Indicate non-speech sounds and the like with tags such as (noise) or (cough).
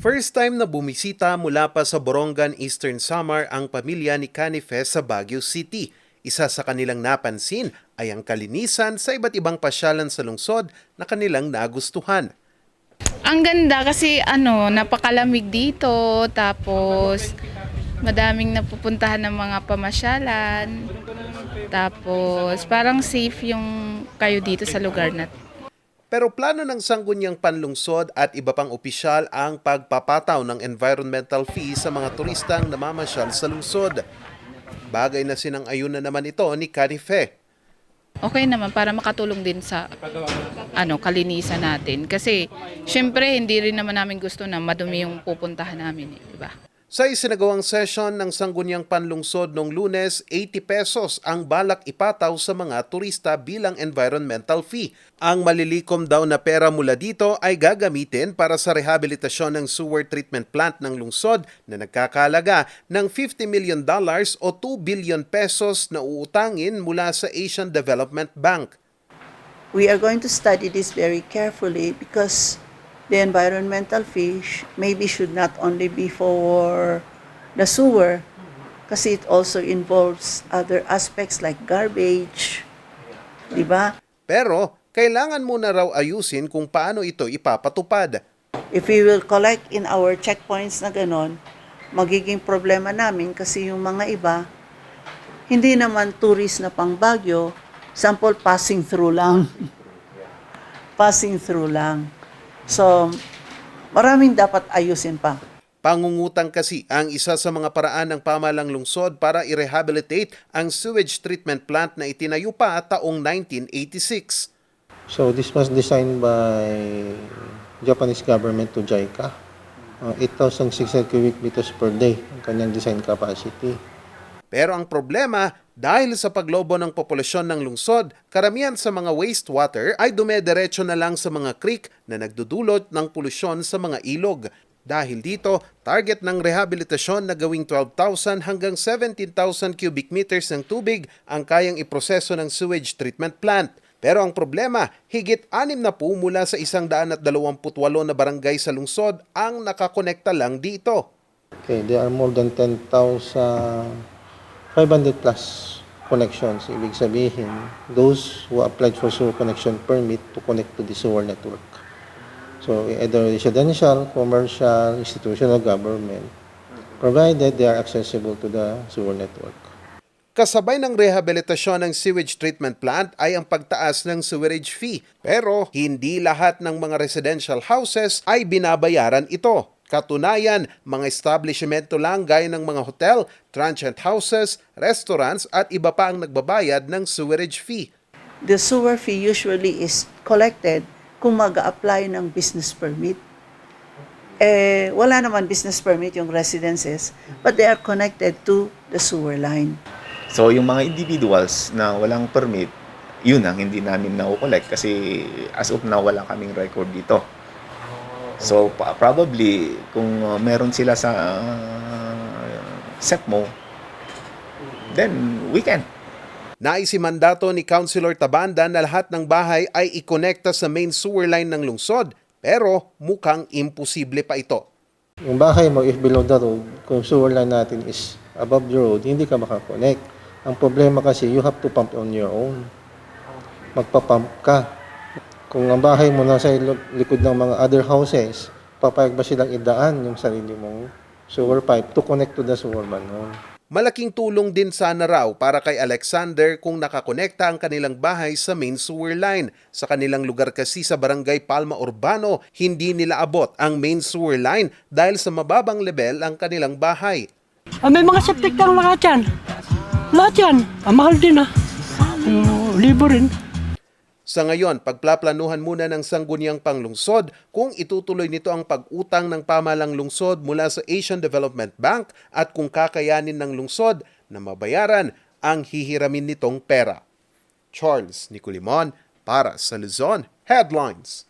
First time na bumisita mula pa sa Borongan, Eastern Samar ang pamilya ni Canife sa Baguio City. Isa sa kanilang napansin ay ang kalinisan sa iba't ibang pasyalan sa lungsod na kanilang nagustuhan. Ang ganda kasi ano, napakalamig dito, tapos madaming napupuntahan ng mga pamasyalan. Tapos parang safe yung kayo dito sa lugar na. Pero plano ng Sangguniang Panlungsod at iba pang opisyal ang pagpapataw ng environmental fee sa mga turistang namamasyal sa lungsod. Bagay na sinang-ayun na naman ito ni Canife. Okay naman para makatulong din sa ano kalinisan natin kasi syempre hindi rin naman namin gusto na madumi yung pupuntahan namin, eh, di ba? Sa isinagawang session ng Sangguniang Panlungsod noong lunes, 80 pesos ang balak ipataw sa mga turista bilang environmental fee. Ang malilikom daw na pera mula dito ay gagamitin para sa rehabilitasyon ng sewer treatment plant ng lungsod na nagkakalaga ng 50 million dollars o 2 billion pesos na uutangin mula sa Asian Development Bank. We are going to study this very carefully because the environmental fee sh- maybe should not only be for the sewer kasi it also involves other aspects like garbage, di ba? Pero kailangan muna raw ayusin kung paano ito ipapatupad. If we will collect in our checkpoints na ganon, magiging problema namin kasi yung mga iba, hindi naman tourist na pang Baguio, sample passing through lang. (laughs) passing through lang. So, maraming dapat ayusin pa. Pangungutang kasi ang isa sa mga paraan ng pamalang lungsod para i-rehabilitate ang sewage treatment plant na itinayo pa taong 1986. So this was designed by Japanese government to JICA. Uh, 8,600 cubic meters per day ang kanyang design capacity. Pero ang problema, dahil sa paglobo ng populasyon ng lungsod, karamihan sa mga wastewater ay dumediretso na lang sa mga creek na nagdudulot ng polusyon sa mga ilog. Dahil dito, target ng rehabilitasyon na gawing 12,000 hanggang 17,000 cubic meters ng tubig ang kayang iproseso ng sewage treatment plant. Pero ang problema, higit anim na po mula sa isang daan at dalawamput walo na barangay sa lungsod ang nakakonekta lang dito. Okay, there are more than 10,500 plus connections. Ibig sabihin, those who applied for sewer connection permit to connect to the sewer network. So either residential, commercial, institutional government, provided they are accessible to the sewer network. Kasabay ng rehabilitasyon ng sewage treatment plant ay ang pagtaas ng sewerage fee. Pero hindi lahat ng mga residential houses ay binabayaran ito. Katunayan, mga establishmento lang gaya ng mga hotel, transient houses, restaurants at iba pa ang nagbabayad ng sewerage fee. The sewer fee usually is collected kung mag apply ng business permit. Eh, wala naman business permit yung residences, but they are connected to the sewer line. So yung mga individuals na walang permit, yun ang hindi namin na-collect kasi as of now wala kaming record dito. So pa- probably kung uh, meron sila sa uh, SEPMO, then we can. Naisimandato ni Councilor Tabanda na lahat ng bahay ay ikonekta sa main sewer line ng lungsod. Pero mukhang imposible pa ito. Yung bahay mo, if below the road, kung sewer line natin is above the road, hindi ka makakonect. Ang problema kasi, you have to pump on your own. Magpapump ka. Kung ang bahay mo nasa likod ng mga other houses, papayag ba silang idaan yung sarili mong sewer pipe to connect to the sewer manhole? Malaking tulong din sana raw para kay Alexander kung nakakonekta ang kanilang bahay sa main sewer line. Sa kanilang lugar kasi sa barangay Palma Urbano, hindi nila abot ang main sewer line dahil sa mababang level ang kanilang bahay. Ah, may mga septic tank lahat yan. Lahat yan. Ah, mahal din ah. Uh, libo rin. Sa ngayon, pagplaplanuhan muna ng Sangguniang Panglungsod kung itutuloy nito ang pag-utang ng pamalang lungsod mula sa Asian Development Bank at kung kakayanin ng lungsod na mabayaran ang hihiramin nitong pera. Charles Nicolimon para sa Luzon Headlines.